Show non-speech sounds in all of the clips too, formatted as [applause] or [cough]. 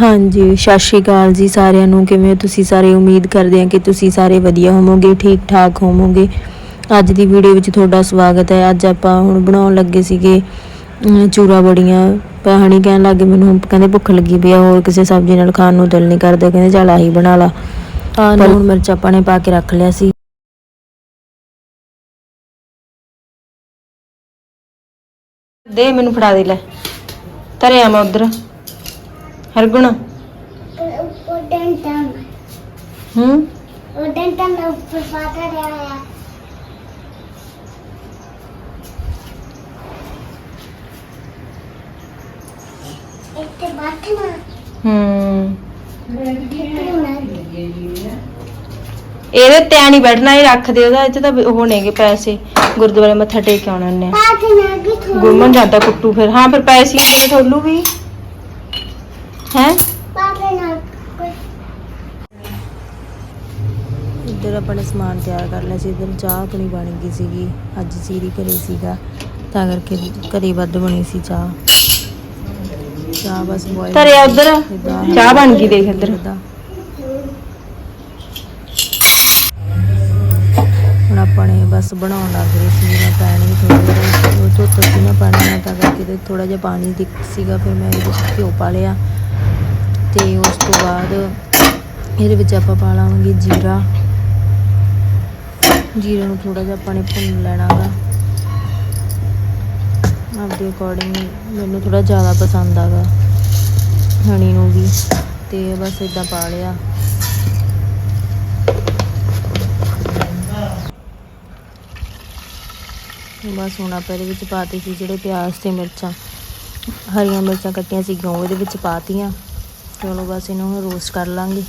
ਹਾਂਜੀ ਸਤਿ ਸ਼੍ਰੀ ਅਕਾਲ ਜੀ ਸਾਰਿਆਂ ਨੂੰ। ਕਿਵੇਂ ਤੁਸੀਂ ਸਾਰੇ? ਉਮੀਦ ਕਰਦੇ ਹਾਂ ਕਿ ਤੁਸੀਂ ਸਾਰੇ ਵਧੀਆ ਹੋਵੋਗੇ ਠੀਕ ਠਾਕ ਹੋਵੋਗੇ। ਅੱਜ ਦੀ ਵੀਡੀਓ ਵਿੱਚ ਤੁਹਾਡਾ ਸਵਾਗਤ ਹੈ। ਅੱਜ ਆਪਾਂ ਹੁਣ ਬਣਾਉਣ ਲੱਗੇ ਸੀਗੇ ਚੂਰਾ ਬੜੀਆਂ। ਪਹਾਣੀ ਕਹਿਣ ਲੱਗੇ ਮੈਨੂੰ ਕਹਿੰਦੇ ਭੁੱਖ ਲੱਗੀ ਪਈ ਆ ਹੋਰ ਕਿਸੇ ਸਬਜ਼ੀ ਨਾਲ ਖਾਣ ਨੂੰ ਦਿਲ ਨਹੀਂ ਕਰਦਾ ਕਹਿੰਦੇ ਚੱਲ ਆਹੀ ਬਣਾ ਲਾ। ਆਹ ਲੂਣ ਮਿਰਚ ਆਪਾਂ ਨੇ ਪਾ ਕੇ ਰੱਖ ਲਿਆ ਸੀ। ਦੇ ਮੈਨੂੰ ਫੜਾ ਦੇ ਲੈ। ਧਰਿਆ ਮੈਂ ਉਧਰ। ਹਰਗੁਣ। ਉਡਨ ਤਾਂ ਹੂੰ? ਉਡਨ ਤਾਂ ਮੈਂ ਉੱਪਰ ਫਾਟਾ ਰਿਹਾ ਇੱਥੇ ਬੈਠਣਾ। ਹੂੰ। ਇਹਦੇ ਤੇ ਨਹੀਂ ਬੈਠਣਾ ਇਹ ਰੱਖ ਦੇ ਉਹਦਾ ਇੱਥੇ ਤਾਂ ਉਹ ਨੇਗੇ ਪੈਸੇ। ਗੁਰਦੁਆਰੇ ਮੱਥਾ ਟੇਕ ਕੇ ਆਉਣਾ ਨੇ ਬੈਠਣਾ ਕਿ ਥੋੜਾ ਗੁਰਮਨ ਜਾਂਦਾ ਕੁੱਟੂ ਫਿਰ। ਹਾਂ ਫਿਰ ਪੈਸੇ ਦੇ ਠੋਲੂ ਵੀ। ਹੈ? ਇੱਧਰ ਆਪਣੇ ਸਮਾਨ ਤਿਆਰ ਕਰ ਲਿਆ ਸੀ ਇੱਧਰ ਚਾਹ ਆਪਣੀ ਬਣ ਗਈ ਸੀਗੀ ਅੱਜ ਸੀਰੀ ਘਰੇ ਸੀਗਾ ਤਾਂ ਕਰਕੇ ਘਰੇ ਵੱਧ ਬਣੀ ਸੀ ਚਾਹ। ਚਾਹ ਬਸ ਬੋਇਲ ਧਰਿਆ ਉੱਧਰ? ਚਾਹ ਬਣ ਗਈ ਦੇਖ ਇੱਧਰ। ਹੁਣ ਆਪਾਂ ਨੇ ਬਸ ਬਣਾਉਣ ਲੱਗ ਰਹੇ ਸੀ ਮੈਂ ਪਾਣੀ ਥੋੜਾ ਜਿਹਾ ਉਹ ਧੁੱਤ ਸੀ ਨਾ ਪਾਣੀ ਤਾਂ ਕਰਕੇ ਤੇ ਥੋੜਾ ਜਿਹਾ ਪਾਣੀ ਦਿੱਕ ਸੀਗਾ ਫਿਰ ਮੈਂ ਇਹਦੇ ਵਿੱਚ ਘਿਓ ਪਾ ਲਿਆ। ਤੇ ਉਸ ਤੋਂ ਬਾਅਦ ਇਹਦੇ ਵਿੱਚ ਆਪਾਂ ਪਾ ਲਾਵਾਂਗੇ ਜੀਰਾ। ਜੀਰੇ ਨੂੰ ਥੋੜਾ ਜਿਹਾ ਆਪਾਂ ਨੇ ਭੁੰਨ ਲੈਣਾਗਾ। ਆਪਦੇ ਅਕੋਰਡਿੰਗ ਮੈਨੂੰ ਥੋੜਾ ਜ਼ਿਆਦਾ ਪਸੰਦ ਆਗਾ ਹਣੀ ਨੂੰ ਵੀ, ਤੇ ਬਸ ਇਦਾਂ ਪਾ ਲਿਆ। ਬਸ ਹੁਣ ਆਪਾਂ ਇਹਦੇ ਵਿੱਚ ਪਾਤੇ ਸੀ ਜਿਹੜੇ ਪਿਆਜ਼ ਤੇ ਮਿਰਚਾਂ, ਹਰੀਆਂ ਮਿਰਚਾਂ ਕੱਟੀਆਂ ਸੀ ਉਹ ਇਹਦੇ ਵਿੱਚ ਪਾਤੀਆਂ। ਚਲੋ ਬਸ ਇਹਨੂੰ ਹੁਣ ਰੋਸਟ ਕਰ ਲਾਂਗੇ।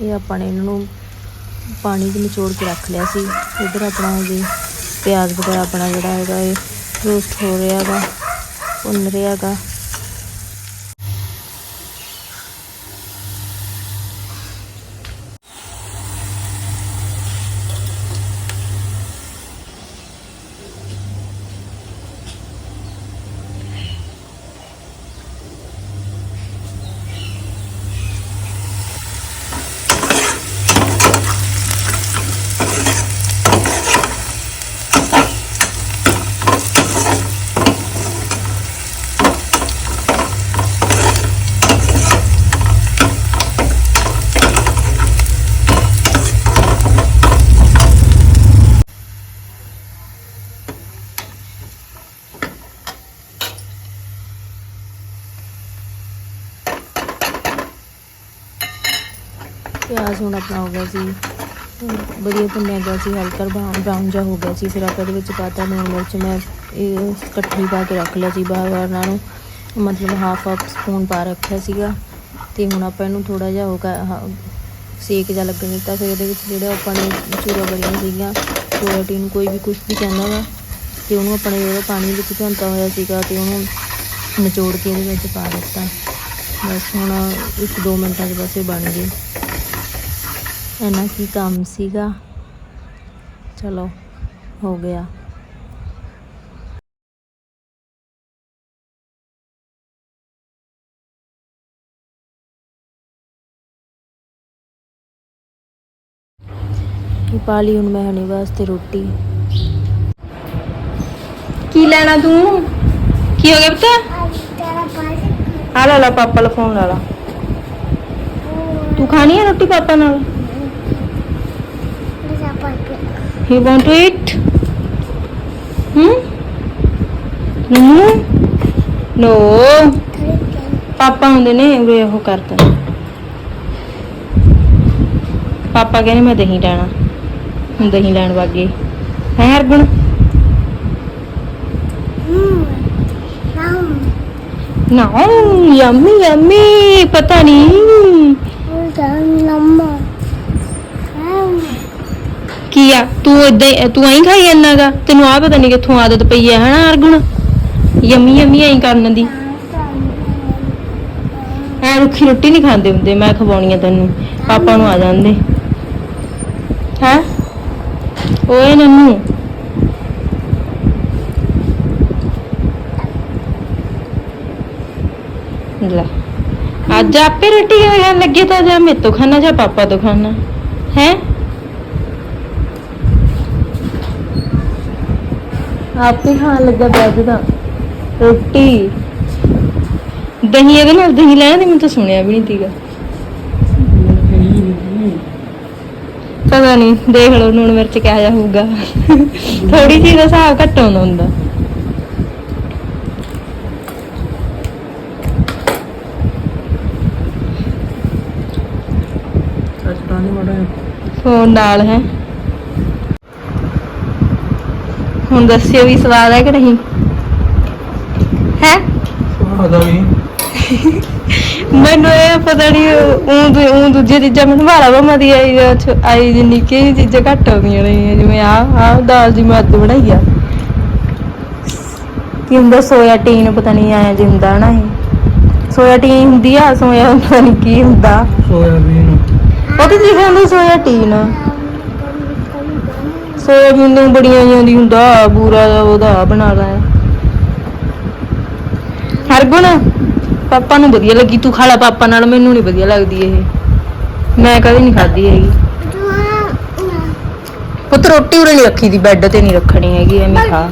ਇਹ ਆਪਾਂ ਨੇ ਇਹਨਾਂ ਨੂੰ ਪਾਣੀ 'ਚ ਨਿਚੋੜ ਕੇ ਰੱਖ ਲਿਆ ਸੀ। ਇੱਧਰ ਆਪਣਾ ਜੀ ਪਿਆਜ਼ ਵਗੈਰਾ ਆਪਣਾ ਜਿਹੜਾ ਹੈਗਾ ਇਹ ਰੋਸਟ ਹੋ ਰਿਹਾ ਹੈਗਾ, ਭੁੰਨ ਰਿਹਾ ਹੈਗਾ। ਪਿਆਜ਼ ਹੁਣ ਆਪਣਾ ਹੋ ਗਿਆ ਸੀ ਵਧੀਆ ਭੁੰਨਿਆ ਗਿਆ ਸੀ, ਹਲਕਾ ਬਰਾਊਨ ਬਰਾਊਨ ਜਿਹਾ ਹੋ ਗਿਆ ਸੀ। ਫਿਰ ਆਪਾਂ ਇਹਦੇ ਵਿੱਚ ਪਾਤਾ ਲੂਣ ਮਿਰਚ। ਮੈਂ ਇਹ ਇਕੱਠੀ ਪਾ ਕੇ ਰੱਖ ਲਿਆ ਸੀ ਬਾਹਰ ਬਾਹਰ ਨਾਲ। ਨੂੰ ਮਤਲਬ ਹਾਫ ਹਾਫ ਸਪੂਨ ਪਾ ਰੱਖਿਆ ਸੀਗਾ। ਤੇ ਹੁਣ ਆਪਾਂ ਇਹਨੂੰ ਥੋੜਾ ਜਿਹਾ ਹੋਗਾ ਸੇਕ ਜਿਹਾ ਲੱਗਣ ਦਿੱਤਾ। ਫਿਰ ਇਹਦੇ ਵਿੱਚ ਜਿਹੜਾ ਆਪਾਂ ਨੇ ਚੂਰਾ ਬੜੀਆਂ ਸੀਗੀਆਂ ਪ੍ਰੋਟੀਨ ਕੋਈ ਵੀ ਕੁਝ ਵੀ ਕਹਿੰਦਾ ਵਾ, ਤੇ ਉਹਨੂੰ ਆਪਣੇ ਜਿਹੜਾ ਪਾਣੀ ਵਿੱਚ ਭਿਉਂਤਾ ਹੋਇਆ ਸੀਗਾ ਤੇ ਉਹਨੂੰ ਨਿਚੋੜ ਕੇ ਇਹਦੇ ਵਿੱਚ ਪਾ ਦਿੱਤਾ। ਬਸ ਹੁਣ ਇੱਕ ਦੋ ਮਿੰਟਾਂ 'ਚ ਬਸ ਇਹ ਬਣ ਗਈ ਇੰਨਾ ਕੀ ਕੰਮ ਸੀਗਾ? ਚਲੋ, ਹੋ ਗਿਆ। ਇਹ ਪਾ ਲਈ ਹੁਣ ਮੈਂ ਹਣੀ ਵਾਸਤੇ ਰੋਟੀ? ਕੀ ਲੈਣਾ ਤੂੰ? ਕੀ ਹੋ ਗਿਆ ਪਤਾ? ਆ ਲੈ, ਲਾ, ਪਾਪਾ ਦਾ ਫੋਨ ਲਾ ਲਾ। ਤੂੰ ਖਾਣੀ ਹੈ ਰੋਟੀ ਪਾਪਾ ਨਾਲ ਮੇਰਾ ਪਾਸ you want to eat hmm no ਪਾਪਾ ਹੁੰਦੇ ਨੇ, ਉਰੇ ਉਹ ਕਰਦਾ। ਪਾਪਾ ਕਹਿੰਦੇ, ਮੈਂ ਦਹੀਂ ਲੈਣਾ। ਦਹੀਂ ਲੈਣ ਵਾਗੇ ਹੈ ਹਰਗੁਣ? ਨਾ ਯਮੀ ਯਮੀ, ਪਤਾ ਨਹੀਂ ਉਹਦਾ ਕੀ ਆ? ਤੂੰ ਇਦਾਂ ਤੂੰ ਐਂ ਖਾਈ ਜਾਂਦਾਗਾ ਤੈਨੂੰ ਆ ਪਤਾ ਨਹੀਂ ਕਿੱਥੋਂ ਆਦਤ ਪਈ ਹੈ ਹਨਾ ਅਰਗੁਣ? ਯਮੀ ਯਮੀ ਐਂ ਕਰਨ ਦੀ। ਐ ਰੁੱਖੀ ਰੋਟੀ ਨਹੀਂ ਖਾਂਦੇ ਹੁੰਦੇ, ਮੈਂ ਖਵਾਉਣੀ ਆ ਤੈਨੂੰ। ਪਾਪਾ ਨੂੰ ਆ ਜਾਂਦੇ। ਹੈ? ਓਏ ਨੰਨੂ। ਲੈ। ਅੱਜ ਆਪੇ ਰੋਟੀ ਖਾਣ ਲੱਗੇ ਤਾਂ ਜਾਂ ਮੇਰੇ ਤੋਂ ਖਾਣਾ ਜਾਂ ਪਾਪਾ ਤੋਂ ਖਾਣਾ? ਹੈ? ਆਪੇ ਖਾਣ ਲੱਗਾ ਬੈਠ ਦਾ। ਰੋਟੀ। ਦਹੀਂ ਇਹਦੇ ਨਾਲ ਦਹੀਂ ਲੈਣ ਮੈਨੂੰ ਤਾਂ ਸੁਣਿਆ ਵੀ ਨਹੀਂ ਤੀਗਾ ਪਤਾ ਨਹੀਂ ਦੇਖ ਲਓ ਨੂਣ ਮਿਰਚ ਕਿਹੋ ਜਿਹਾ ਹੋਊਗਾ। ਥੋੜੀ ਜਿਹੀ ਦਾ ਹਿਸਾਬ ਘੱਟ ਆਉਂਦਾ ਹੁੰਦਾ। ਫੋਨ ਨਾਲ ਹੈ। ਹੁਣ ਦੱਸਿਓ ਵੀ ਸਵਾਦ ਹੈ ਕਿ ਨਹੀਂ? ਹੈ? ਆਦਾ ਵੀ। ਮੈਨੂੰ ਇਹ ਪਤਾ ਨਹੀਂ ਉਹ ਉਹ ਦੂਜੀਆਂ ਚੀਜ਼ਾਂ ਮੈਨੂੰ ਭਾਲਾ ਵਾ ਮਦੀ ਆਈ ਆਈ ਜਿੰਨੀ ਨਿੱਕੀ ਚੀਜ਼ਾਂ ਘੱਟ ਆਉਂਦੀਆਂ ਰਹੀਆਂ ਜਿਵੇਂ ਆ ਆ ਦਾਲ ਦੀ ਮੈਂ ਅੱਜ ਬਣਾਈ ਆ। ਕੀ ਹੁੰਦਾ ਸੋਇਆ ਟੀਨ ਪਤਾ ਨਹੀਂ ਆਇਆ ਜੀ ਹੁੰਦਾ ਨਾ ਇਹ। ਸੋਇਆ ਟੀਨ ਹੁੰਦੀ ਆ ਸੋਇਆ ਪਤਾ ਨਹੀਂ ਕੀ ਹੁੰਦਾ। ਸੋਇਆਬੀਨ ਉਹ ਤੇ ਲਿਖਿਆ ਹੁੰਦਾ ਸੋਇਆ ਟੀਨ ਸੋਇਆਬੀਨ ਨੂੰ ਬੜੀਆਂ ਜਿਹੀਆਂ ਹੁੰਦਾ ਬੂਰਾ ਜਿਹਾ ਉਹਦਾ ਬਣਾ ਲਿਆ ਹਰਗੁਣ, ਪਾਪਾ ਨੂੰ ਵਧੀਆ ਲੱਗੀ, ਤੂੰ ਖਾ ਲੈ ਪਾਪਾ ਨਾਲ, ਮੈਨੂੰ ਨਹੀਂ ਵਧੀਆ ਲੱਗਦੀ ਇਹ। ਮੈਂ ਕਦੇ ਨਹੀਂ ਖਾਧੀ ਹੈਗੀ। ਪੁੱਤ ਰੋਟੀ ਉਰੇ ਨਹੀਂ ਰੱਖੀ ਦੀ, ਬੈੱਡ ਤੇ ਨਹੀਂ ਰੱਖਣੀ ਹੈਗੀ, ਐਵੇਂ ਖਾ।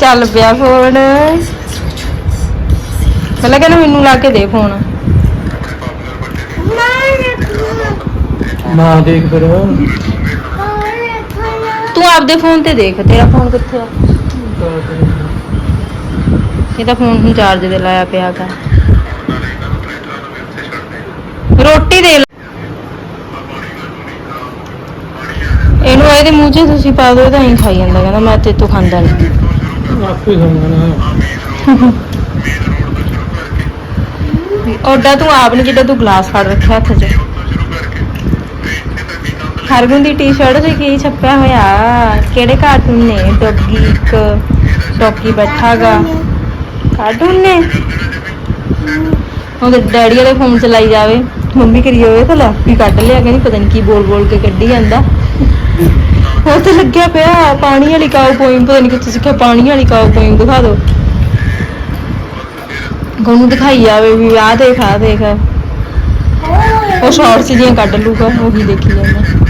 ਚੱਲ ਪਿਆ ਫੋਨ ਪਹਿਲਾਂ ਕਹਿੰਦਾ ਮੈਨੂੰ ਲਾ ਕੇ ਦੇ ਫੋਨ। ਨਾ ਦੇਖ ਫਿਰ। ਤੂੰ ਆਪਦੇ ਫੋਨ ਤੇ ਦੇਖ ਤੇਰਾ ਫੋਨ ਕਿੱਥੇ ਆ? ਇਹ ਤਾਂ ਫੋਨ ਹੁਣ ਚਾਰਜ ਤੇ ਲਾਇਆ ਪਿਆ ਗਾ। ਰੋਟੀ ਦੇ। ਇਹਨੂੰ ਇਹਦੇ ਮੂੰਹ 'ਚ ਤੁਸੀਂ ਪਾ ਦਿਓ ਤਾਂ ਹੀ ਖਾਈ ਜਾਂਦਾ ਕਹਿੰਦਾ ਮੈਂ ਤੇ ਤੋਂ ਖਾਂਦਾ ਨਹੀਂ ਆਪੇ ਸਮਝਣਾ [laughs] ਓਡਾ ਤੂੰ ਆਪ ਨਹੀਂ ਜਿੱਦਾਂ ਤੂੰ ਗਲਾਸ ਫੜ ਰੱਖਿਆ ਹੱਥ 'ਚ। ਹਰਗੁਣ ਦੀ ਟੀ-ਸ਼ਰਟ 'ਚ ਕੀ ਛੱਪਿਆ ਹੋਇਆ? ਕਿਹੜੇ ਕਾਰਟੂਨ ਨੇ? ਡੌਗੀ ਇੱਕ, ਡੌਗੀ ਬੈਠਾਗਾ। ਕਾਰਟੂਨ ਨੇ? ਉਹਦੇ ਡੈਡੀ ਵਾਲੇ ਫੋਨ ਚਲਾਈ ਜਾਵੇ। ਮੰਮੀ ਕਰੀ ਹੋਵੇ ਤਾਂ ਲੈਪੀ ਕੱਢ ਲਿਆ ਕਹਿੰਦੀ, ਪਤਾ ਨਹੀਂ ਕੀ ਬੋਲ ਬੋਲ ਕੇ ਕੱਢੀ ਜਾਂਦਾ। ਉਹ ਤੇ ਲੱਗਿਆ ਪਿਆ, ਪਾਣੀ ਵਾਲੀ ਕਾਉ ਪੋਇਮ ਪਤਾ ਨਹੀਂ ਕਿੱਥੇ ਸਿੱਖਿਆ, ਪਾਣੀ ਵਾਲੀ ਕਾਉ ਪੋਇਮ ਦਿਖਾ ਦਿਓ। ਉਹਨੂੰ ਦਿਖਾਈ ਜਾਵੇ ਵੀ ਆਹ ਦੇਖ ਆਹ ਦੇਖ। ਉਹ ਸ਼ਾਰਟਸ ਜਿਹੀਆਂ ਕੱਢ ਲੂਗਾ ਉਹੀ ਦੇਖੀ ਜਾਂਦਾ।